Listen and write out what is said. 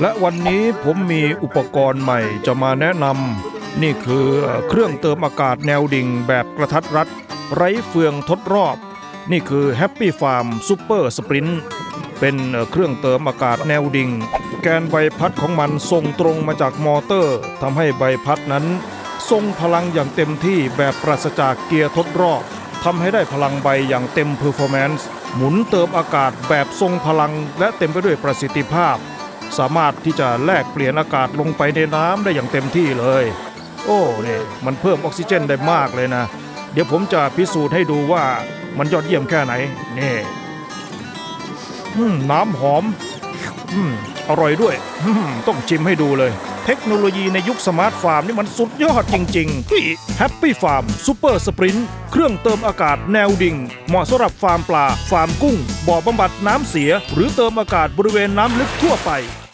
และวันนี้ผมมีอุปกรณ์ใหม่จะมาแนะนำนี่คือเครื่องเติมอากาศแนวดิ่งแบบกระทัดรัด ไร้เฟืองทดรอบ นี่คือ Happy Farm Super Sprint เป็นเครื่องเติมอากาศแนวดิ่ง แกนใบพัดของมันส่งตรงมาจากมอเตอร์ทำให้ใบพัดนั้น ทรงพลังอย่างเต็มที่แบบปราศจากเกียร์ทดรอบทำให้ได้พลังใบอย่างเต็มเพอร์ฟอร์แมนซ์หมุนเติมอากาศแบบทรงพลังและเต็มไปด้วยประสิทธิภาพ สามารถที่จะแลกเปลี่ยนอากาศลงไปในน้ำได้อย่างเต็มที่เลย โอ้เนี่ยมันเพิ่มออกซิเจนได้มากเลยนะ เดี๋ยวผมจะพิสูจน์ให้ดูว่ามันยอดเยี่ยมแค่ไหนนี่น้ำหอมอืมอร่อยด้วย ต้องชิมให้ดูเลย เทคโนโลยีในยุคสมาร์ทฟาร์มนี่มันสุดยอดจริงๆที่ Happy Farm Super Sprint เครื่องเติมอากาศแนวดิ่ง เหมาะสำหรับฟาร์มปลา ฟาร์มกุ้ง บ่อบำบัดน้ำเสีย หรือเติมอากาศบริเวณน้ำลึกทั่วไป